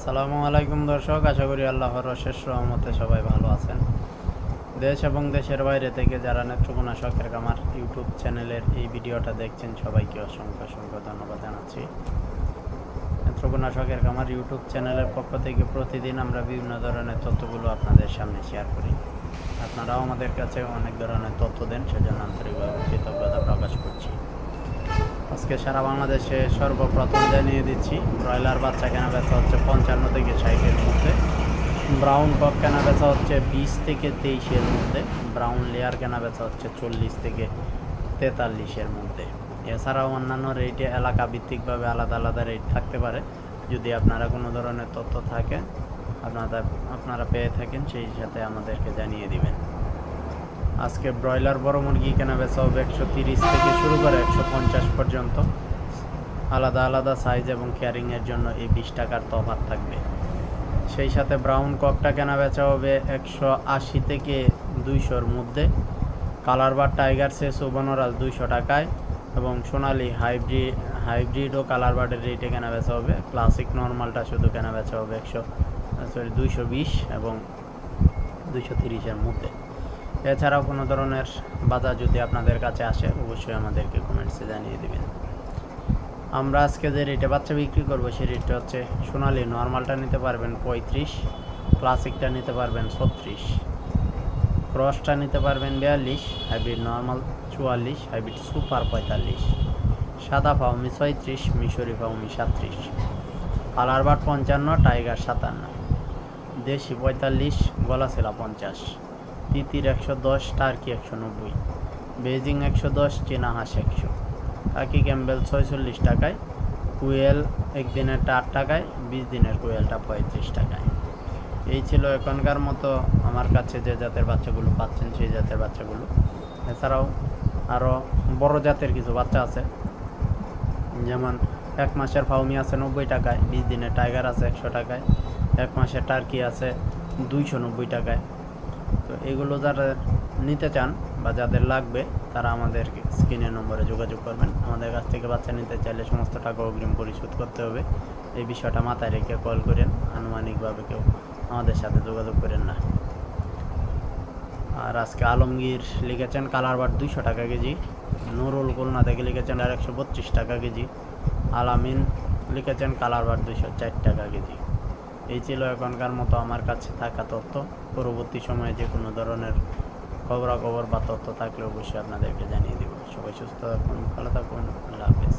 আসসালামু আলাইকুম দর্শক, আশা করি আল্লাহর অশেষ রহমতে সবাই ভালো আছেন। দেশ এবং দেশের বাইরে থেকে যারা নেত্রকোনা শখের কামার ইউটিউব চ্যানেলের এই ভিডিওটা দেখছেন, সবাইকে অসংখ্য অসংখ্য ধন্যবাদ জানাচ্ছি। নেত্রকোনা শখের কামার ইউটিউব চ্যানেলের পক্ষ থেকে প্রতিদিন আমরা বিভিন্ন ধরনের তথ্যগুলো আপনাদের সামনে শেয়ার করি। আপনারাও আমাদের কাছে অনেক ধরনের তথ্য দেন, সেজন্য আন্তরিকভাবে কৃতজ্ঞতা প্রকাশ করছি। আজকে সারা বাংলাদেশে সর্বপ্রথম জানিয়ে দিচ্ছি, ব্রয়লার বাচ্চা কেনা বেচা হচ্ছে পঞ্চান্ন থেকে ষাটের মধ্যে। ব্রাউন কক কেনা বেচা হচ্ছে বিশ থেকে তেইশের মধ্যে। ব্রাউন লেয়ার কেনা বেচা হচ্ছে চল্লিশ থেকে তেতাল্লিশের মধ্যে। এছাড়াও অন্যান্য রেটে এলাকা ভিত্তিকভাবে আলাদা আলাদা রেট থাকতে পারে। যদি আপনারা কোনো ধরনের তথ্য থাকে আপনারা আপনারা পেয়ে থাকেন, সেই সাথে আমাদেরকে জানিয়ে দিবেন। আজকে ব্রয়লার বড় মুরগি কেনা বেচা হবে একশো তিরিশ থেকে শুরু করে একশো পঞ্চাশ পর্যন্ত। আলাদা আলাদা সাইজ এবং ক্যারিংয়ের জন্য এই বিশ টাকার তফাত থাকবে। সেই সাথে ব্রাউন ককটা কেনা বেচা হবে একশো আশি থেকে দুইশোর মধ্যে। কালার বার টাইগার সে সুবর্ণরাজ দুইশো টাকায় এবং সোনালি হাইব্রিড হাইব্রিড ও কালার বার্ডের রেটে কেনা বেচা হবে। ক্লাসিক নর্মালটা শুধু কেনা বেচা হবে একশো সরি দুইশো বিশ এবং দুইশো তিরিশের মধ্যে। এছাড়াও কোনো ধরনের বাজার যদি আপনাদের কাছে আসে, অবশ্যই আমাদেরকে কমেন্টসে জানিয়ে দেবেন। আমরা আজকে যে রেটে বাচ্চা বিক্রি করব সেই রেটটা হচ্ছে সোনালি নর্মালটা নিতে পারবেন পঁয়ত্রিশ ক্লাসিকটা নিতে পারবেন ছত্রিশ ক্রসটা নিতে পারবেন বিয়াল্লিশ হাইব্রিড নর্মাল চুয়াল্লিশ হাইব্রিড সুপার পঁয়তাল্লিশ, সাদা ফাউমি ছয়ত্রিশ, মিশরি ফাউমি সাতত্রিশ কালার বার পঞ্চান্ন টাইগার সাতান্ন, দেশি পঁয়তাল্লিশ, গলাশিলা পঞ্চাশ। তিতির একশো দশ, টার্কি একশো নব্বই বেজিং একশো দশ, চীনা হাঁস একশো কাকি ক্যাম্বেল ছয়চল্লিশ টাকায়, কুয়েল একদিনেরটা আট টাকায়, বিশ দিনের কুয়েলটা পঁয়ত্রিশ টাকায়। এই ছিল এখনকার মতো আমার কাছে যে জাতের বাচ্চাগুলো পাচ্ছেন, সেই জাতের বাচ্চাগুলো। এছাড়াও আরও বড় জাতের কিছু বাচ্চা আছে। যেমন এক মাসের ফাউমি আছে নব্বই টাকায়, বিশ দিনের টাইগার আছে একশো টাকায়, এক মাসের টার্কি আছে দুইশো নব্বই টাকায় তো এগুলো যারা নিতে চান বা যাদের লাগবে, তারা আমাদের স্ক্রিনের নম্বরে যোগাযোগ করবেন। আমাদের কাছ থেকে বাচ্চা নিতে চাইলে সমস্ত টাকা অগ্রিম পরিশোধ করতে হবে। এই বিষয়টা মাথায় রেখে কল করেন, আনুমানিকভাবে কেউ আমাদের সাথে যোগাযোগ করেন না। আর আজকে আলমগীর লিখেছেন কালার কালারবার দুইশো টাকা কেজি, নুরুল খুলনা থেকে লিখেছেন আর একশো বত্রিশ টাকা কেজি, আলামিন লিখেছেন কালার কালারবার দুইশো চার টাকা কেজি। এই ছিল এখনকার মতো আমার কাছে থাকা তথ্য। পরবর্তী সময়ে যে কোনো ধরনের খবরাখবর বা তথ্য থাকলে অবশ্যই আপনাদেরকে জানিয়ে দেবো। সবাই সুস্থ থাকুন, ভালো থাকুন, আল্লাহ হাফেজ।